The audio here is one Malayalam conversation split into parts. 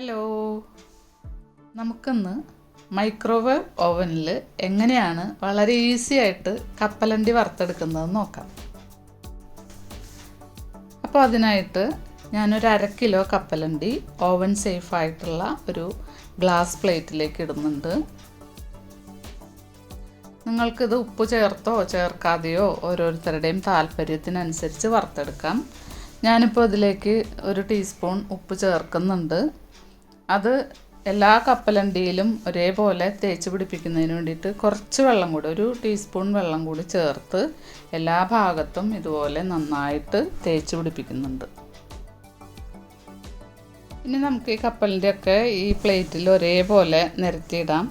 ഹലോ നമുക്കിന്ന് മൈക്രോവേവ് ഓവനിൽ എങ്ങനെയാണ് വളരെ ഈസി ആയിട്ട് കപ്പലണ്ടി വറുത്തെടുക്കുന്നത് നോക്കാം. അപ്പോൾ അതിനായിട്ട് ഞാനൊരു അര കിലോ കപ്പലണ്ടി ഓവൻ സേഫ് ആയിട്ടുള്ള ഒരു ഗ്ലാസ് പ്ലേറ്റിലേക്ക് ഇടുന്നുണ്ട്. നിങ്ങൾക്കിത് ഉപ്പ് ചേർത്തോ ചേർക്കാതെയോ ഓരോരുത്തരുടെയും താല്പര്യത്തിനനുസരിച്ച് വറുത്തെടുക്കാം. ഞാനിപ്പോൾ ഇതിലേക്ക് ഒരു ടീസ്പൂൺ ഉപ്പ് ചേർക്കുന്നുണ്ട്. അത് എല്ലാ കപ്പലണ്ടിയിലും ഒരേപോലെ തേച്ച് പിടിപ്പിക്കുന്നതിന് വേണ്ടിയിട്ട് കുറച്ച് വെള്ളം കൂടി ഒരു ടീസ്പൂൺ വെള്ളം കൂടി ചേർത്ത് എല്ലാ ഭാഗത്തും ഇതുപോലെ നന്നായിട്ട് തേച്ച് പിടിപ്പിക്കുന്നുണ്ട്. ഇനി നമുക്ക് ഈ കപ്പലിന്റെ ഒക്കെ ഈ പ്ലേറ്റിൽ ഒരേപോലെ നിരത്തിയിടാം.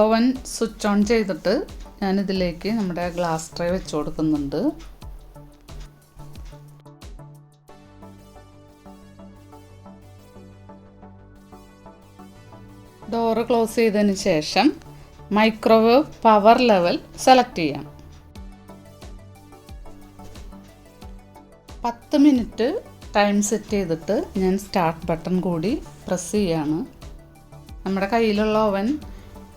ഓവൻ സ്വിച്ച് ഓൺ ചെയ്തിട്ട് ഞാനിതിലേക്ക് നമ്മുടെ ഗ്ലാസ് ട്രേ വെച്ച് കൊടുക്കുന്നുണ്ട്. ഡോറ് ക്ലോസ് ചെയ്തതിന് ശേഷം മൈക്രോവേവ് പവർ ലെവൽ സെലക്ട് ചെയ്യാം. പത്ത് മിനിറ്റ് ടൈം സെറ്റ് ചെയ്തിട്ട് ഞാൻ സ്റ്റാർട്ട് ബട്ടൺ കൂടി പ്രസ് ചെയ്യാണ്. നമ്മുടെ കയ്യിലുള്ള ഓവൻ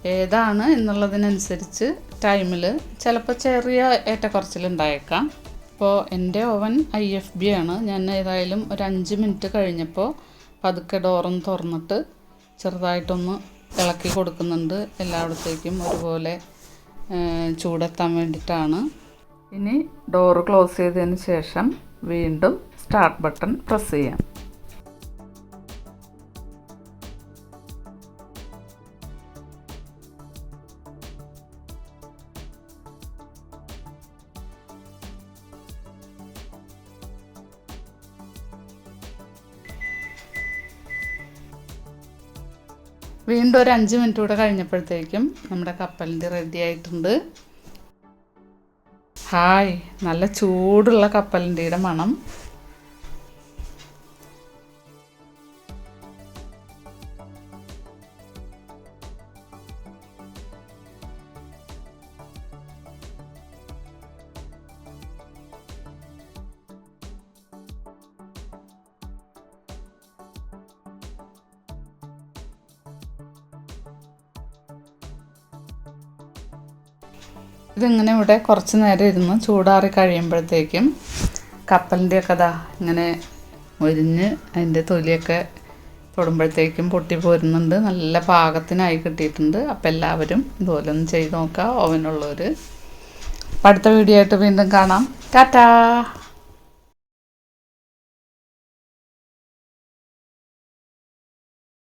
ഏതാണ് എന്നുള്ളതിനനുസരിച്ച് ടൈമിൽ ചിലപ്പോൾ ചെറിയ ഏറ്റക്കുറച്ചിലുണ്ടായേക്കാം ഇപ്പോൾ എന്റെ ഓവൻ ഐ എഫ് ബി ആണ്. ഞാൻ ഏതായാലും ഒരു അഞ്ച് മിനിറ്റ് കഴിഞ്ഞപ്പോൾ പതുക്കെ ഡോറും തുറന്നിട്ട് ചെറുതായിട്ടൊന്ന് ഇളക്കി കൊടുക്കുന്നുണ്ട് എല്ലായിടത്തേക്കും ഒരുപോലെ ചൂടെത്താൻ വേണ്ടിയിട്ടാണ്. ഇനി ഡോറ് ക്ലോസ് ചെയ്തതിന് ശേഷം വീണ്ടും സ്റ്റാർട്ട് ബട്ടൺ പ്രസ് ചെയ്യാം. വീണ്ടും ഒരു അഞ്ച് മിനിറ്റ് കൂടെ കഴിഞ്ഞപ്പോഴത്തേക്കും നമ്മുടെ കപ്പലിന്റെ റെഡി ആയിട്ടുണ്ട്. ഹായ് നല്ല ചൂടുള്ള കപ്പലിന്റെ മണം. ഇതിങ്ങനെ ഇവിടെ കുറച്ച് നേരം ഇരുന്ന് ചൂടാറി കഴിയുമ്പോഴത്തേക്കും കപ്പലിന്റെ ഒക്കെ ദാ ഇങ്ങനെ ഒരിഞ്ഞ് അതിന്റെ തൊലിയൊക്കെ തൊടുമ്പോഴത്തേക്കും പൊട്ടി പോരുന്നുണ്ട്. നല്ല പാകത്തിനായി കിട്ടിയിട്ടുണ്ട്. അപ്പം എല്ലാവരും ഇതുപോലെ ഒന്ന് ചെയ്ത് നോക്കുക. ഓവനുള്ളവർ അടുത്ത വീഡിയോ ആയിട്ട് വീണ്ടും കാണാം. ടാറ്റാ!